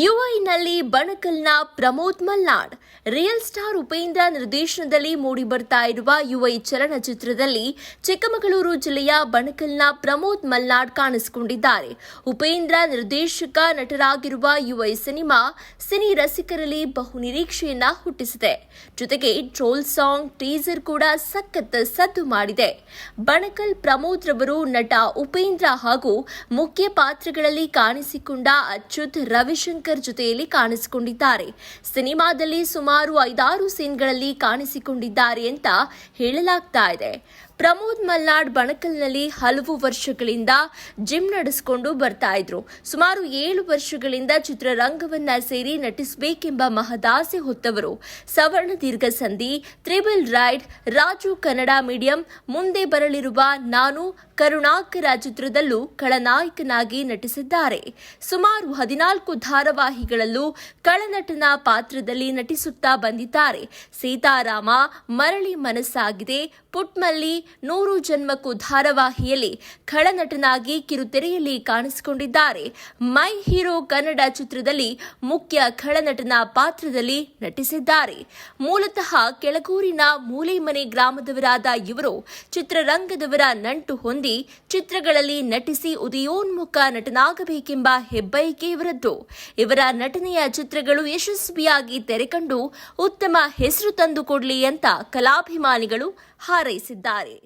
ಯುಐನಲ್ಲಿ ಬಣಕಲ್ನ Pramod Malnad, real star Upendra ನಿರ್ದೇಶನದಲ್ಲಿ ಮೂಡಿ ಬರ್ತಾ ಇರುವ ಯುವೈ ಚಲನಚಿತ್ರದಲ್ಲಿ ಚಿಕ್ಕಮಗಳೂರು ಜಿಲ್ಲೆಯ ಬಣಕಲ್ನ ಪ್ರಮೋದ್ ಮಲ್ನಾಡ್ ಕಾಣಿಸಿಕೊಂಡಿದ್ದಾರೆ. ಉಪೇಂದ್ರ ನಿರ್ದೇಶಕ ನಟರಾಗಿರುವ ಯುವೈ ಸಿನಿಮಾ ಸಿನಿ ರಸಿಕರಲ್ಲಿ ಬಹು ನಿರೀಕ್ಷೆಯನ್ನ ಹುಟ್ಟಿಸಿದೆ. ಜೊತೆಗೆ ಟ್ರೋಲ್ ಸಾಂಗ್, ಟೀಸರ್ ಕೂಡ ಸಖತ್ ಸದ್ದು ಮಾಡಿದೆ. ಬಣಕಲ್ ಪ್ರಮೋದ್ ರವರು ನಟ ಉಪೇಂದ್ರ ಹಾಗೂ ಮುಖ್ಯ ಪಾತ್ರಗಳಲ್ಲಿ ಕಾಣಿಸಿಕೊಂಡ ಅಚ್ಯುತ್ ರವಿಶಂಕರ್ ಜೊತೆಯಲ್ಲಿ ಕಾಣಿಸಿಕೊಂಡಿದ್ದಾರೆ. ಸಿನಿಮಾದಲ್ಲಿ ಸುಮಾರು ಐದಾರು ಸೀನ್ಗಳಲ್ಲಿ ಕಾಣಿಸಿಕೊಂಡಿದ್ದಾರೆ ಅಂತ ಹೇಳಲಾಗ್ತಾ ಇದೆ. ಪ್ರಮೋದ್ ಮಲ್ನಾಡ್ ಬಣಕಲ್ನಲ್ಲಿ ಹಲವು ವರ್ಷಗಳಿಂದ ಜಿಮ್ ನಡೆಸಿಕೊಂಡು ಬರ್ತಾ ಇದ್ರು. ಸುಮಾರು ಏಳು ವರ್ಷಗಳಿಂದ ಚಿತ್ರರಂಗವನ್ನ ಸೇರಿ ನಟಿಸಬೇಕೆಂಬ ಮಹದಾಸೆ ಹೊತ್ತವರು. ಸವರ್ಣ ದೀರ್ಘ ಸಂಧಿ triple ride, Raju Kannada medium, ಮುಂದೆ ಬರಲಿರುವ ನಾನು ಕರುಣಾಕರ ಚಿತ್ರದಲ್ಲೂ ಖಳನಾಯಕನಾಗಿ ನಟಿಸಿದ್ದಾರೆ. ಸುಮಾರು ಹದಿನಾಲ್ಕು ಧಾರಾವಾಹಿಗಳಲ್ಲೂ ಖಳನಟನ ಪಾತ್ರದಲ್ಲಿ ನಟಿಸುತ್ತಾ ಬಂದಿದ್ದಾರೆ. ಸೀತಾರಾಮ, ಮರಳಿ ಮನಸ್ಸಾಗಿದೆ, ಪುಟ್ಮಲ್ಲಿ ನೂರು ಜನ್ಮಕ್ಕೂ ಧಾರಾವಾಹಿಯಲ್ಲಿ ಖಳನಟನಾಗಿ ಕಿರುತೆರೆಯಲ್ಲಿ ಕಾಣಿಸಿಕೊಂಡಿದ್ದಾರೆ. ಮೈ ಹೀರೋ ಕನ್ನಡ ಚಿತ್ರದಲ್ಲಿ ಮುಖ್ಯ ಖಳನಟನ ಪಾತ್ರದಲ್ಲಿ ನಟಿಸಿದ್ದಾರೆ. ಮೂಲತಃ ಕೆಳಗೂರಿನ ಮೂಲೆಮನೆ ಗ್ರಾಮದವರಾದ ಇವರು ಚಿತ್ರರಂಗದವರ ನಂಟು ಹೊಂದಿ ಚಿತ್ರಗಳಲ್ಲಿ ನಟಿಸಿ ಉದಯೋನ್ಮುಖ ನಟನಾಗಬೇಕೆಂಬ ಹೆಬ್ಬಯಕೆ ಇವರದ್ದು. ಇವರ ನಟನೆಯ ಚಿತ್ರಗಳು ಯಶಸ್ವಿಯಾಗಿ ತೆರೆಕಂಡು ಉತ್ತಮ ಹೆಸರು ತಂದುಕೊಡ್ಲಿ ಅಂತ ಕಲಾಭಿಮಾನಿಗಳು ಹಾರೈಸಿದ್ದಾರೆ.